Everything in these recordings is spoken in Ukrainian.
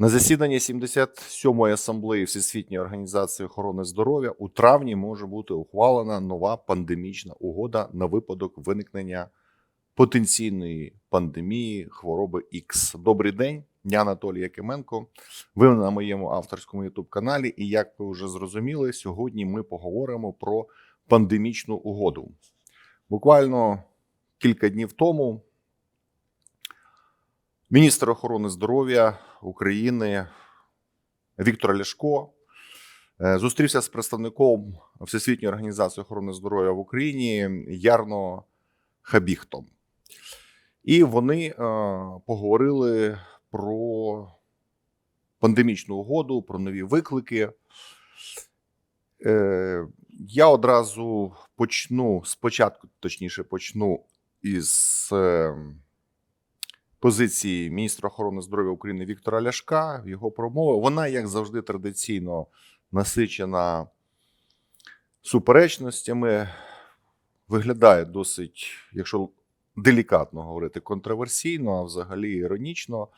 На засіданні 77-ї асамблеї Всесвітньої організації охорони здоров'я у травні може бути ухвалена нова пандемічна угода на випадок виникнення потенційної пандемії хвороби X. Добрий день, я Анатолій Якименко. Ви на моєму авторському youtube каналі. І як ви вже зрозуміли, сьогодні ми поговоримо про пандемічну угоду. Буквально кілька днів тому міністр охорони здоров'я України Віктор Ляшко е, зустрівся з представником Всесвітньої організації охорони здоров'я в Україні Ярно Хабіхтом. І вони е, поговорили про пандемічну угоду, про нові виклики. Е, я одразу почну спочатку, точніше, почну із позиції міністра охорони здоров'я України Віктора Ляшка. Його промова вона, як завжди, традиційно насичена суперечностями, виглядає досить, якщо делікатно говорити, контроверсійно, а взагалі іронічно.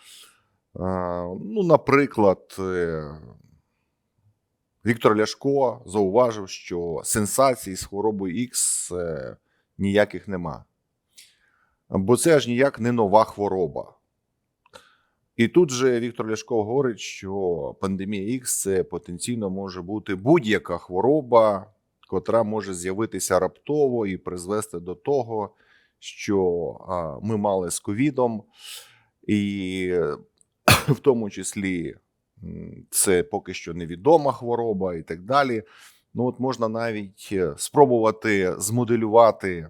Ну, наприклад, е, Віктор Ляшко зауважив, що сенсацій з хворобою Х е, ніяких нема. Бо це аж ніяк не нова хвороба. І тут же Віктор Ляшко говорить, що пандемія Х це потенційно може бути будь-яка хвороба, котра може з'явитися раптово і призвести до того, що ми мали з ковідом, і в тому числі це поки що невідома хвороба і так далі. Ну, от можна навіть е, спробувати змоделювати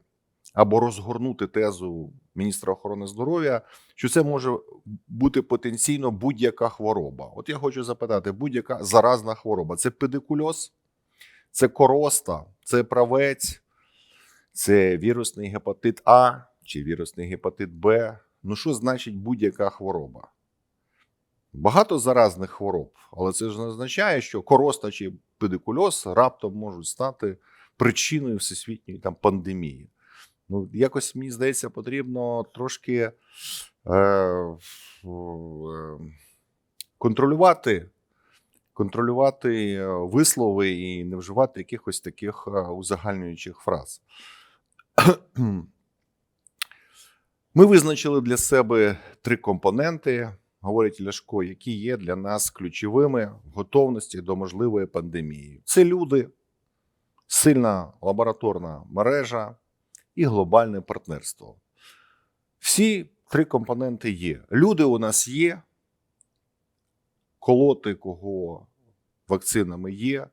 або розгорнути тезу міністра охорони здоров'я, що це може бути потенційно будь-яка хвороба. От я хочу запитати: будь-яка заразна хвороба це педикульоз, це короста, це правець, це вірусний гепатит А чи вірусний гепатит Б. Ну, що значить будь-яка хвороба? Багато заразних хвороб, але це ж не означає, що короста чи педикульоз раптом можуть стати причиною всесвітньої там пандемії. Ну, якось мені здається, потрібно трошки е, е, контролювати, контролювати е, вислови і не вживати якихось таких е, узагальнюючих фраз. Ми визначили для себе три компоненти, говорить Ляшко, які є для нас ключовими в готовності до можливої пандемії. Це люди, сильна лабораторна мережа і глобальне партнерство. Всі три компоненти є. Люди у нас є, колоти кого вакцинами є,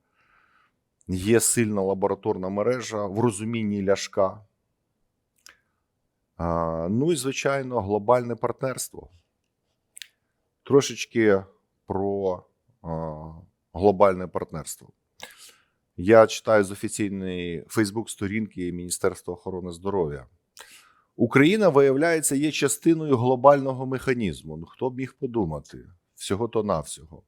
є сильна лабораторна мережа в розумінні ляшка. Ну і, звичайно, глобальне партнерство. Трошечки про глобальне партнерство. Я читаю з офіційної Фейсбук-сторінки Міністерства охорони здоров'я. Україна, виявляється, є частиною глобального механізму. Ну, хто б міг подумати? Всього то навсього.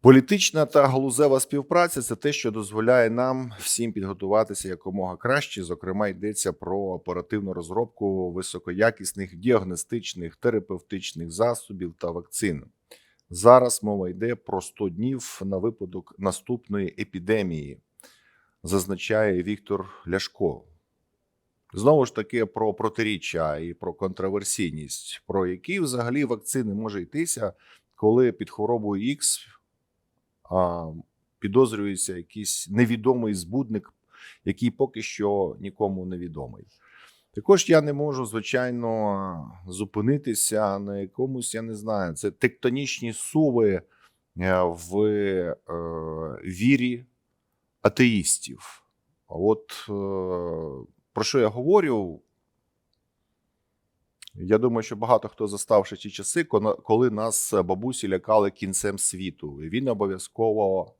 Політична та галузева співпраця це те, що дозволяє нам всім підготуватися якомога краще. Зокрема, йдеться про оперативну розробку високоякісних діагностичних, терапевтичних засобів та вакцин. Зараз мова йде про 100 днів на випадок наступної епідемії, зазначає Віктор Ляшко. Знову ж таки про протиріччя і про контроверсійність, про які взагалі вакцини може йтися, коли під хворобою Х підозрюється якийсь невідомий збудник, який поки що нікому не відомий. Також я не можу, звичайно, зупинитися на якомусь, я не знаю, це тектонічні суви е, в е, вірі атеїстів. А От е, про що я говорю? Я думаю, що багато хто заставши ті часи, коли- нас бабусі лякали кінцем світу. І він обов'язково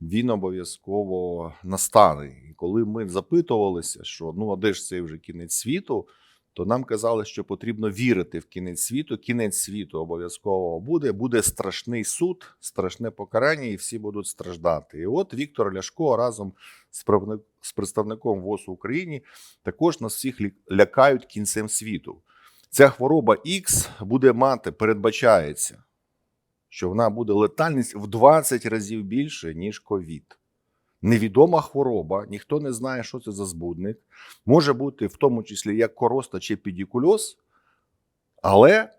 він обов'язково настане. І коли ми запитувалися, що ну а де ж цей вже кінець світу, то нам казали, що потрібно вірити в кінець світу. Кінець світу обов'язково буде. Буде страшний суд, страшне покарання, і всі будуть страждати. І от Віктор Ляшко разом з представником ВОЗ в Україні також нас всіх лякають кінцем світу. ця хвороба X буде мати, передбачається, що вона буде летальність в 20 разів більше, ніж ковід. Невідома хвороба, ніхто не знає, що це за збудник. Може бути в тому числі як короста чи педикульоз, але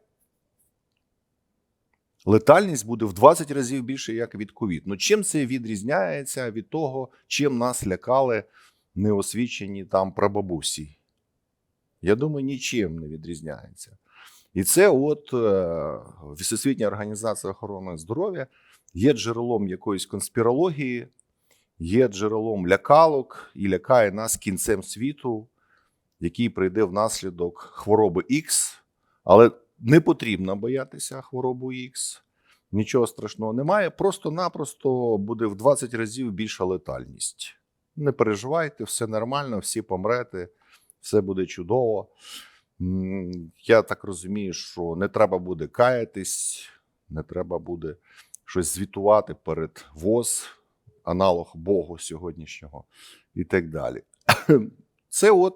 летальність буде в 20 разів більше, як від ковід. Ну чим це відрізняється від того, чим нас лякали неосвічені там прабабусі? Я думаю, нічим не відрізняється. І це, от е, Всесвітня організація охорони здоров'я є джерелом якоїсь конспірології, є джерелом лякалок і лякає нас кінцем світу, який прийде внаслідок хвороби X. Але не потрібно боятися хворобу X. Нічого страшного немає. Просто-напросто буде в 20 разів більша летальність. Не переживайте, все нормально, всі помрете, все буде чудово. Я так розумію, що не треба буде каятись, не треба буде щось звітувати перед ВОЗ, аналог Богу сьогоднішнього і так далі. Це от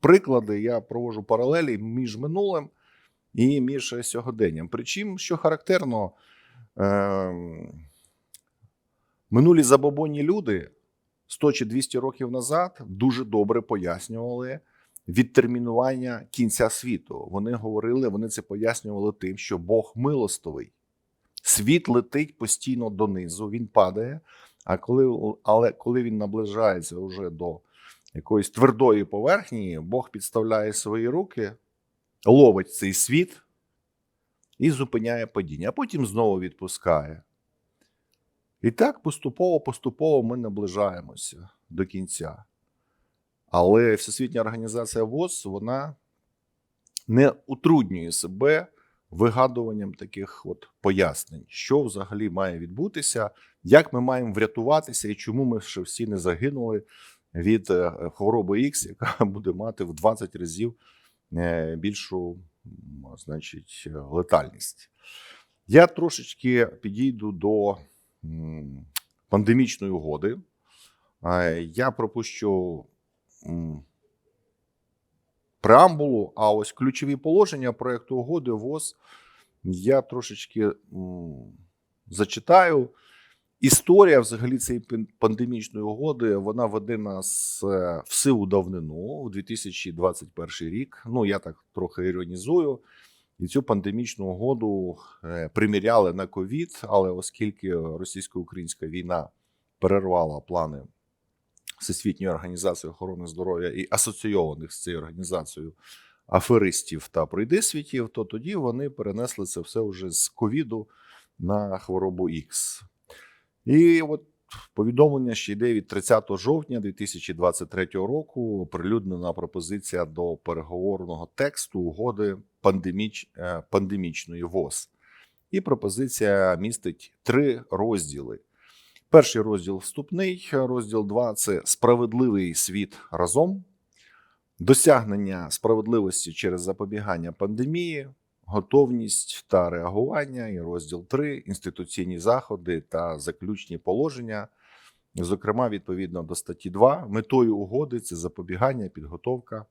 приклади, я проводжу паралелі між минулим і між сьогоденням. Причому, що характерно, ем, минулі забобонні люди 100 чи 200 років назад дуже добре пояснювали відтермінування кінця світу. Вони говорили, вони це пояснювали тим, що Бог милостивий. Світ летить постійно донизу, він падає. А коли, але коли він наближається вже до якоїсь твердої поверхні, Бог підставляє свої руки, ловить цей світ і зупиняє падіння, а потім знову відпускає. І так поступово-поступово ми наближаємося до кінця. Але Всесвітня організація ВОЗ вона не утруднює себе вигадуванням таких от пояснень, що взагалі має відбутися, як ми маємо врятуватися і чому ми ще всі не загинули від е, хвороби X, яка буде мати в 20 разів е, більшу значить, летальність. Я трошечки підійду до пандемічної угоди. Е, Я пропущу преамбулу, а ось ключові положення проекту угоди ВОЗ я трошечки зачитаю. Історія взагалі цієї пандемічної угоди вона веде нас е, в сиву давнину у 2021 рік. Ну я так трохи іронізую. І цю пандемічну угоду е, приміряли на ковід, але оскільки російсько-українська війна перервала плани Всесвітньої організації охорони здоров'я і асоційованих з цією організацією аферистів та пройдисвітів, то тоді вони перенесли це все вже з ковіду на хворобу X. І от повідомлення ще йде від 30 жовтня 2023 року. Оприлюднена пропозиція до переговорного тексту угоди пандеміч, е, пандемічної ВОЗ. І пропозиція містить три розділи. Перший розділ вступний, розділ 2 це справедливий світ разом, досягнення справедливості через запобігання пандемії, готовність та реагування. І розділ 3 інституційні заходи та заключні положення. Зокрема, відповідно до статті 2, метою угоди це запобігання, підготовка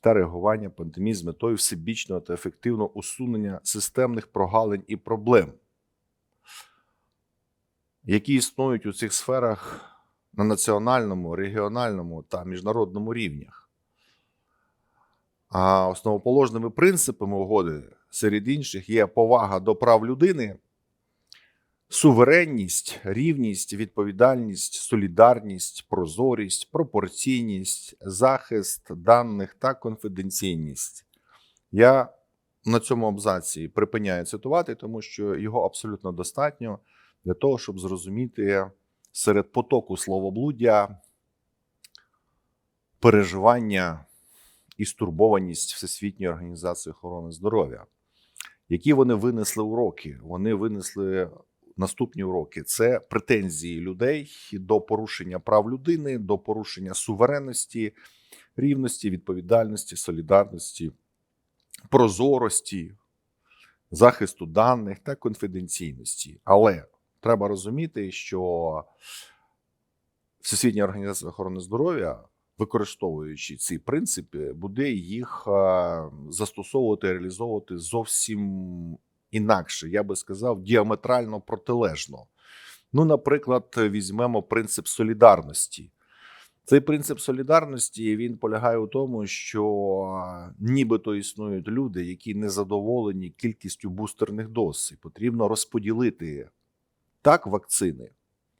та реагування пандемії з метою всебічного та ефективного усунення системних прогалин і проблем, які існують у цих сферах на національному, регіональному та міжнародному рівнях. А основоположними принципами угоди серед інших є повага до прав людини, суверенність, рівність, відповідальність, солідарність, прозорість, пропорційність, захист даних та конфіденційність. Я на цьому абзаці припиняю цитувати, тому що його абсолютно достатньо для того, щоб зрозуміти серед потоку словоблуддя переживання і стурбованість Всесвітньої організації охорони здоров'я. Які вони винесли уроки? Вони винесли наступні уроки: це претензії людей до порушення прав людини, до порушення суверенності, рівності, відповідальності, солідарності, прозорості, захисту даних та конфіденційності. Але треба розуміти, що Всесвітня організація охорони здоров'я використовуючи ці принципи, буде їх е, застосовувати, реалізовувати зовсім інакше. Я би сказав, діаметрально протилежно. Ну, наприклад, візьмемо принцип солідарності. Цей принцип солідарності він полягає у тому, що нібито існують люди, які не задоволені кількістю бустерних доз, і потрібно розподілити так вакцини,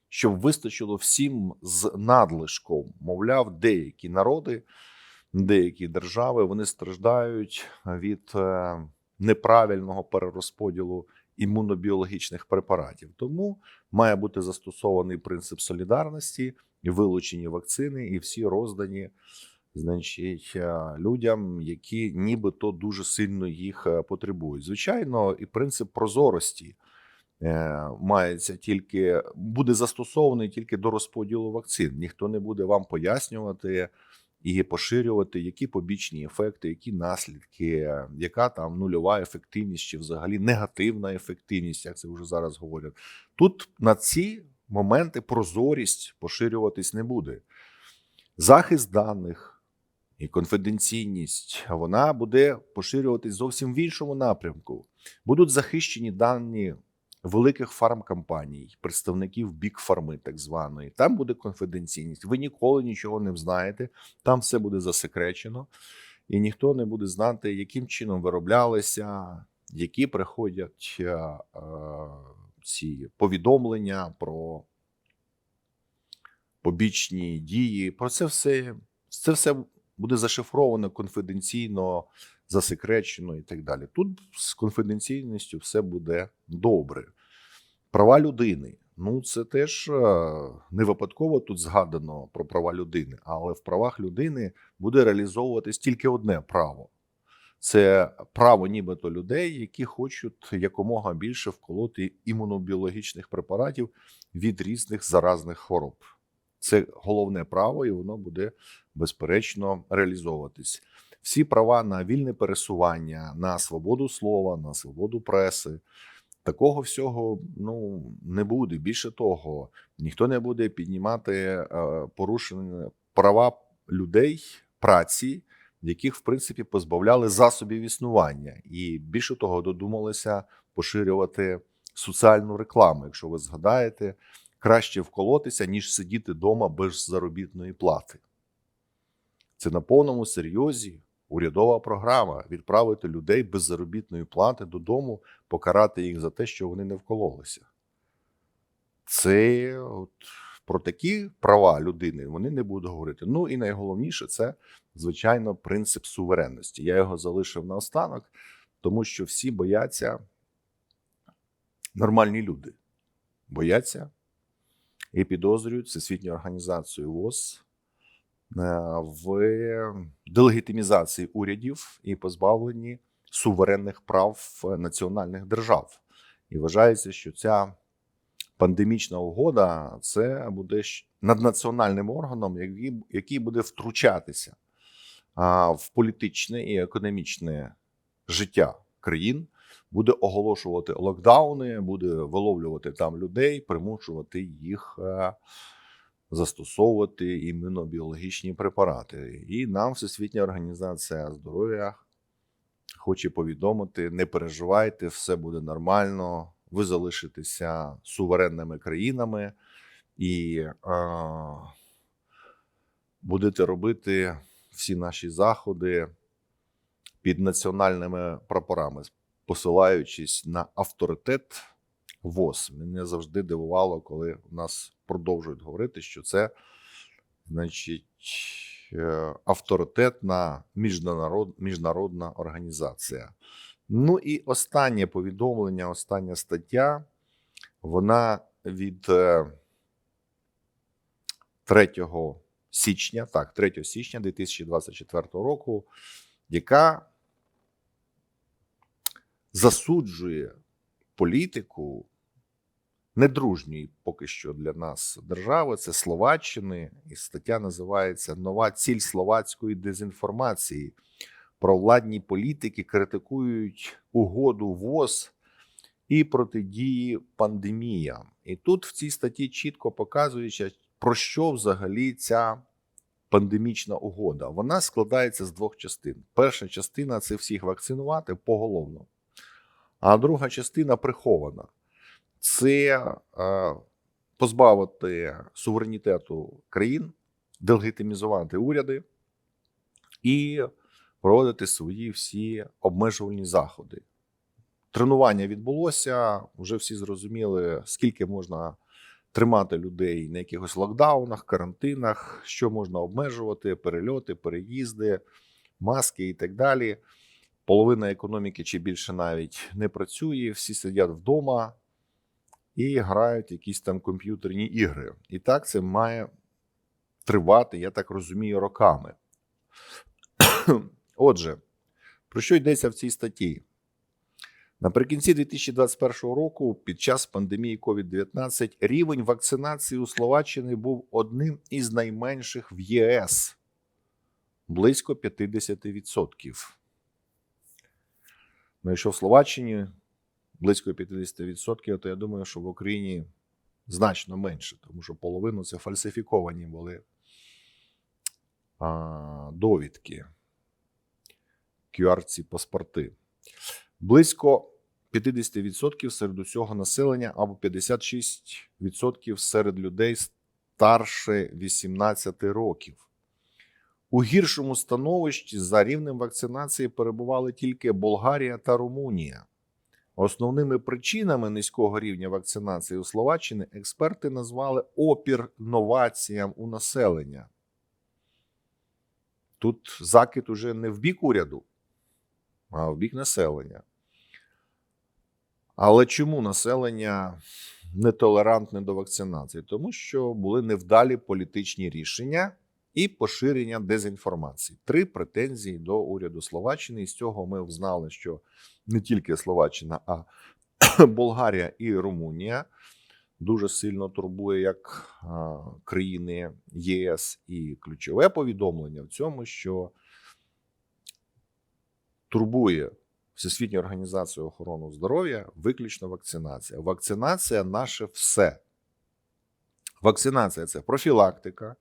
щоб вистачило всім з надлишком. Мовляв, деякі народи, деякі держави вони страждають від е, неправильного перерозподілу імунобіологічних препаратів. Тому має бути застосований принцип солідарності, вилучені вакцини, і всі роздані. Значить, е, людям, які нібито дуже сильно їх е, потребують. Звичайно, і принцип прозорості мається тільки буде застосований тільки до розподілу вакцин. Ніхто не буде вам пояснювати і поширювати, які побічні ефекти, які наслідки, яка там нульова ефективність чи взагалі негативна ефективність, як це вже зараз говорять. Тут на ці моменти прозорість поширюватись не буде. Захист даних і конфіденційність вона буде поширюватись зовсім в іншому напрямку. Будуть захищені дані великих фармкомпаній, представників бік-фарми, так званої. Там буде конфіденційність. Ви ніколи нічого не знаєте, там все буде засекречено, і ніхто не буде знати, яким чином вироблялися, які приходять е, е, ці повідомлення про побічні дії. Про це все це все буде зашифровано конфіденційно, засекречено і так далі. Тут з конфіденційністю все буде добре. Права людини. Ну, це теж е, не випадково тут згадано про права людини, але в правах людини буде реалізовуватись тільки одне право це право нібито людей, які хочуть якомога більше вколоти імунобіологічних препаратів від різних заразних хвороб. Це головне право, і воно буде безперечно реалізовуватись. Всі права на вільне пересування, на свободу слова, на свободу преси. Такого всього ну не буде. Більше того, ніхто не буде піднімати е, порушення права людей праці, яких в принципі позбавляли засобів існування, і більше того, додумалися поширювати соціальну рекламу. Якщо ви згадаєте, краще вколотися, ніж сидіти вдома без заробітної плати. Це на повному серйозі урядова програма відправити людей без заробітної плати додому, покарати їх за те, що вони не вкололися. Це от про такі права людини вони не будуть говорити. Ну і найголовніше це, звичайно, принцип суверенності. Я його залишив наостанок, тому що всі бояться нормальні люди, бояться і підозрюють Всесвітню організацію ВОЗ в делегітимізації урядів і позбавленні суверенних прав національних держав. І вважається, що ця пандемічна угода це буде наднаціональним органом, який, буде втручатися в політичне і економічне життя країн, буде оголошувати локдауни, буде виловлювати там людей, примушувати їх. Застосовувати імунобіологічні препарати, і нам Всесвітня організація здоров'я хоче повідомити: не переживайте, все буде нормально ви залишитеся суверенними країнами і е, будете робити всі наші заходи під національними прапорами, посилаючись на авторитет ВОЗ. Мене завжди дивувало, коли у нас продовжують говорити, що це значить. Е, авторитетна міжнарод, міжнародна організація. Ну і останнє повідомлення, остання стаття, вона від 3 е, січня, так, 3 січня 2024 року, яка засуджує політику недружньої поки що для нас держави, це Словаччини, і стаття називається Нова ціль словацької дезінформації провладні політики критикують угоду ВОЗ і протидії пандеміям. І тут в цій статті чітко показується, про що взагалі ця пандемічна угода. Вона складається з двох частин. Перша частина це всіх вакцинувати поголовно, а друга частина прихована. Це е, позбавити суверенітету країн, делегітимізувати уряди і проводити свої всі обмежувальні заходи. Тренування відбулося, вже всі зрозуміли, скільки можна тримати людей на якихось локдаунах, карантинах, що можна обмежувати, перельоти, переїзди, маски і так далі. Половина економіки чи більше навіть не працює, всі сидять вдома і грають якісь там комп'ютерні ігри. І так це має тривати, я так розумію, роками. Отже, про що йдеться в цій статті? Наприкінці 2021 року, під час пандемії COVID-19, рівень вакцинації у Словаччині був одним із найменших в ЄС близько 50%. Ну, якщо в Словаччині близько 50%, то я думаю, що в Україні значно менше, тому що половину це фальсифіковані були а, довідки, QR-ці паспорти. Близько 50% серед усього населення або 56% серед людей старше 18 років. У гіршому становищі за рівнем вакцинації перебували тільки Болгарія та Румунія. Основними причинами низького рівня вакцинації у Словаччині експерти назвали опір новаціям у населення. Тут закид уже не в бік уряду, а в бік населення. Але чому населення нетолерантне до вакцинації? Тому що були невдалі політичні рішення і поширення дезінформації. Три претензії до уряду Словаччини. І з цього ми взнали, що не тільки Словаччина, а Болгарія і Румунія дуже сильно турбує як країни ЄС. І ключове повідомлення в цьому, що турбує Всесвітню організацію охорони здоров'я виключно вакцинація. Вакцинація наше все. Вакцинація це профілактика,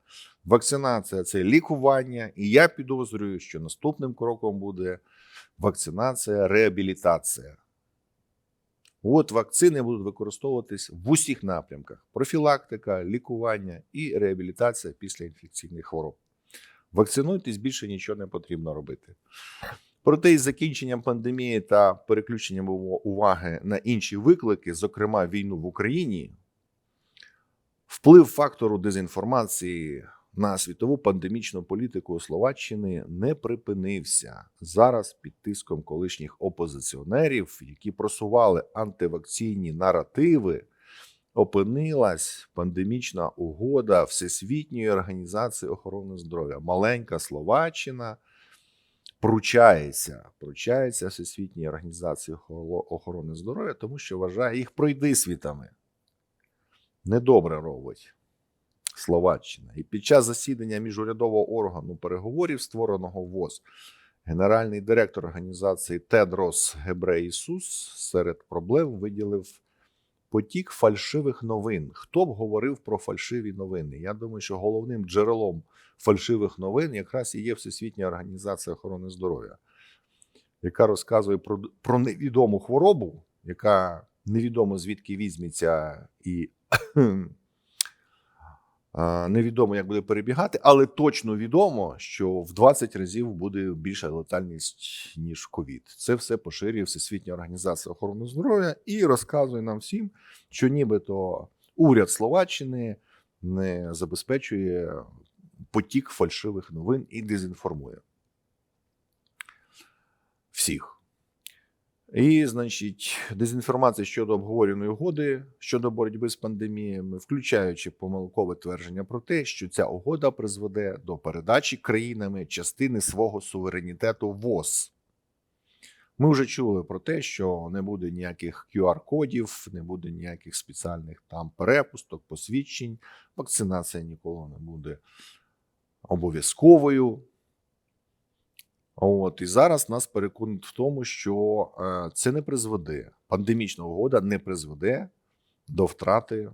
вакцинація це лікування. І я підозрюю, що наступним кроком буде вакцинація, реабілітація. От вакцини будуть використовуватись в усіх напрямках: профілактика, лікування і реабілітація після інфекційних хвороб. Вакцинуйтесь більше нічого не потрібно робити. Проте із закінченням пандемії та переключенням уваги на інші виклики, зокрема війну в Україні, вплив фактору дезінформації на світову пандемічну політику Словаччини не припинився зараз під тиском колишніх опозиціонерів, які просували антивакційні наративи. Опинилась пандемічна угода Всесвітньої організації охорони здоров'я. Маленька Словаччина пручається, пручається Всесвітній організації охорони здоров'я, тому що вважає їх пройди світами. Недобре робить Словаччина. І під час засідання міжурядового органу переговорів, створеного ВОЗ, генеральний директор організації Тедрос Гебреїсус серед проблем виділив потік фальшивих новин. Хто б говорив про фальшиві новини? Я думаю, що головним джерелом фальшивих новин якраз і є Всесвітня організація охорони здоров'я, яка розказує про, про невідому хворобу, яка невідомо звідки візьметься і невідомо, як буде перебігати, але точно відомо, що в 20 разів буде більша летальність, ніж ковід. Це все поширює Всесвітня організація охорони здоров'я і розказує нам всім, що нібито уряд Словаччини не забезпечує потік фальшивих новин і дезінформує всіх. І, значить, дезінформація щодо обговорюваної угоди щодо боротьби з пандеміями, включаючи помилкове твердження про те, що ця угода призведе до передачі країнами частини свого суверенітету ВОЗ. Ми вже чули про те, що не буде ніяких QR-кодів, не буде ніяких спеціальних там перепусток, посвідчень. Вакцинація ніколи не буде обов'язковою. От і зараз нас переконують в тому, що е, це не призведе, пандемічна угода не призведе до втрати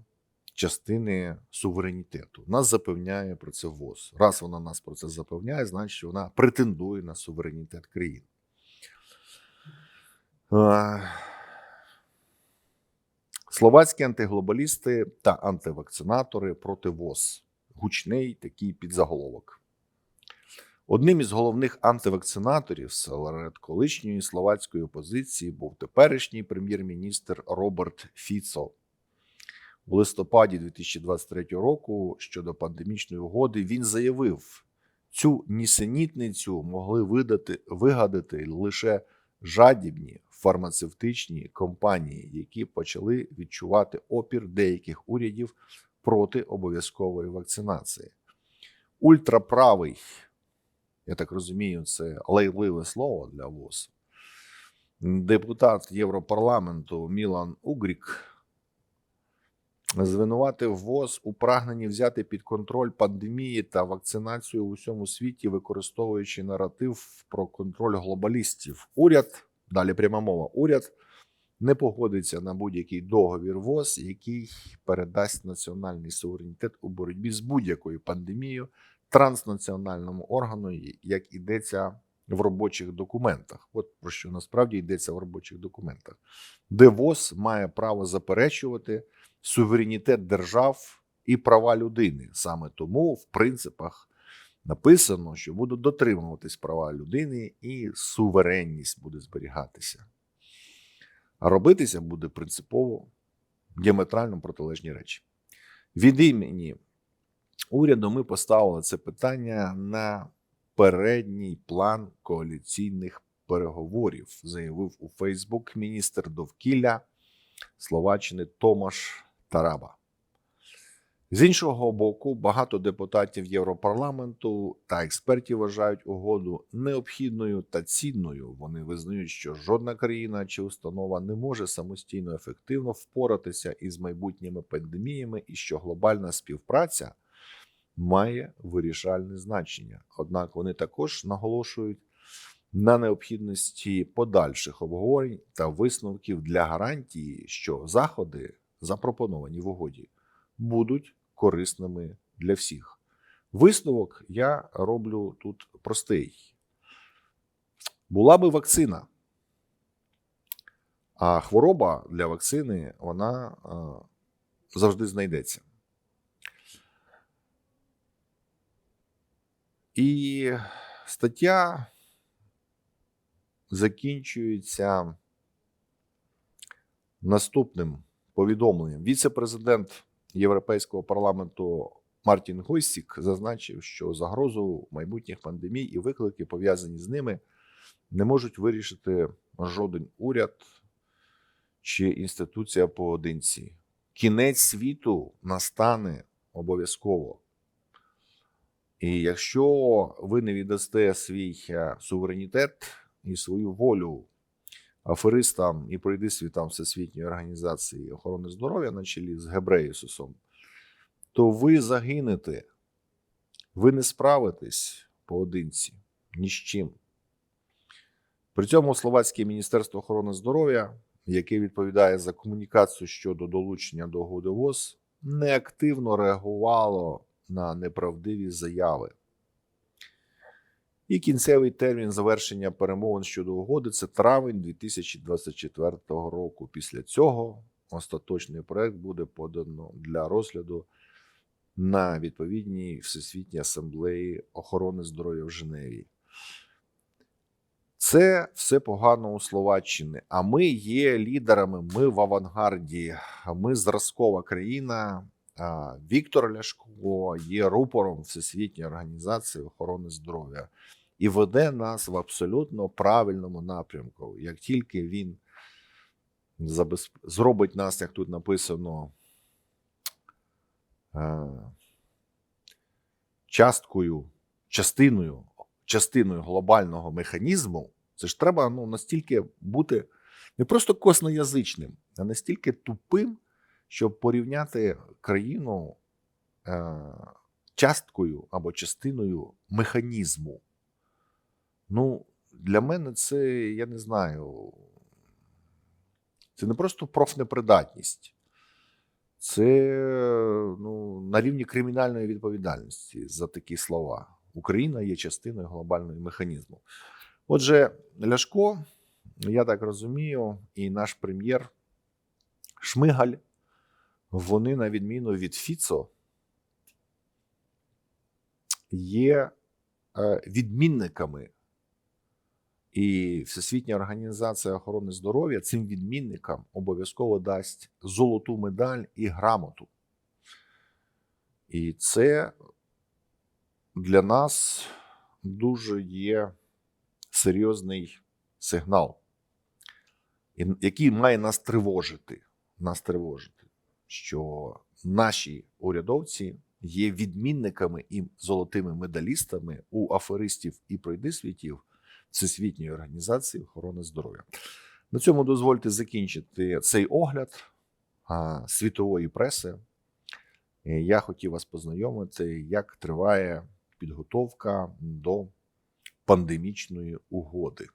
частини суверенітету. Нас запевняє про це ВОЗ. Раз вона нас про це запевняє, значить вона претендує на суверенітет країн. Е, Словацькі антиглобалісти та антивакцинатори проти ВОЗ. Гучний такий підзаголовок. Одним із головних антивакцинаторів серед колишньої словацької опозиції був теперішній прем'єр-міністр Роберт Фіцо. У листопаді 2023 року щодо пандемічної угоди він заявив, цю нісенітницю могли видати, вигадати лише жадібні фармацевтичні компанії, які почали відчувати опір деяких урядів проти обов'язкової вакцинації. Ультраправий, я так розумію, це лайливе слово для ВОЗ. Депутат Європарламенту Мілан Угрік звинуватив ВОЗ у прагненні взяти під контроль пандемії та вакцинацію в усьому світі, використовуючи наратив про контроль глобалістів. Уряд, далі пряма мова, уряд не погодиться на будь-який договір ВОЗ, який передасть національний суверенітет у боротьбі з будь-якою пандемією транснаціональному органу, як йдеться в робочих документах. От про що насправді йдеться в робочих документах, де ВОЗ має право заперечувати суверенітет держав і права людини. Саме тому в принципах написано, що будуть дотримуватись права людини і суверенність буде зберігатися. А робитися буде принципово діаметрально протилежні речі. Від імені уряду ми поставили це питання на передній план коаліційних переговорів, заявив у Фейсбук міністр довкілля Словаччини Томаш Тараба. З іншого боку, багато депутатів Європарламенту та експертів вважають угоду необхідною та цінною. Вони визнають, що жодна країна чи установа не може самостійно ефективно впоратися із майбутніми пандеміями, і що глобальна співпраця має вирішальне значення. Однак вони також наголошують на необхідності подальших обговорень та висновків для гарантії, що заходи, запропоновані в угоді, будуть корисними для всіх. Висновок я роблю тут простий: була би вакцина, а хвороба для вакцини вона е, завжди знайдеться. І стаття закінчується наступним повідомленням. Віце-президент Європейського парламенту Мартін Гойсік зазначив, що загрозу майбутніх пандемій і виклики, пов'язані з ними, не можуть вирішити жоден уряд чи інституція поодинці. Кінець світу настане обов'язково. І якщо ви не віддасте свій е, суверенітет і свою волю аферистам і пройдисвітам Всесвітньої організації охорони здоров'я на чолі з Гебреєсусом, то ви загинете, ви не справитесь поодинці ні з чим. При цьому Словацьке Міністерство охорони здоров'я, яке відповідає за комунікацію щодо долучення до угоди ВОЗ, неактивно реагувало на неправдиві заяви. І кінцевий термін завершення перемовин щодо угоди це травень 2024 року. Після цього остаточний проект буде подано для розгляду на відповідній Всесвітній асамблеї охорони здоров'я в Женеві. Це все погано у Словаччини. А ми є лідерами, ми в авангарді, ми зразкова країна. Віктор Ляшко є рупором Всесвітньої організації охорони здоров'я і веде нас в абсолютно правильному напрямку. Як тільки він забезп... зробить нас, як тут написано, е, часткою, частиною, частиною глобального механізму, це ж треба ну, настільки бути не просто косноязичним, а настільки тупим, щоб порівняти країну е, часткою або частиною механізму. Ну, для мене це, я не знаю, це не просто профнепридатність, Це ну, на рівні кримінальної відповідальності за такі слова. Україна є частиною глобального механізму. Отже, Ляшко, я так розумію, і наш прем'єр Шмигаль, вони, на відміну від Фіцо, є е, відмінниками. І Всесвітня організація охорони здоров'я цим відмінникам обов'язково дасть золоту медаль і грамоту. І це для нас дуже є серйозний сигнал, який має нас тривожити. Нас тривожити, що наші урядовці є відмінниками і золотими медалістами у аферистів і пройдисвітів Всесвітньої організації охорони здоров'я. На цьому дозвольте закінчити цей огляд світової преси. Е, Я хотів вас познайомити, як триває підготовка до пандемічної угоди.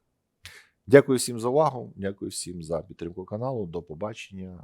Дякую всім за увагу. Дякую всім за підтримку каналу. До побачення,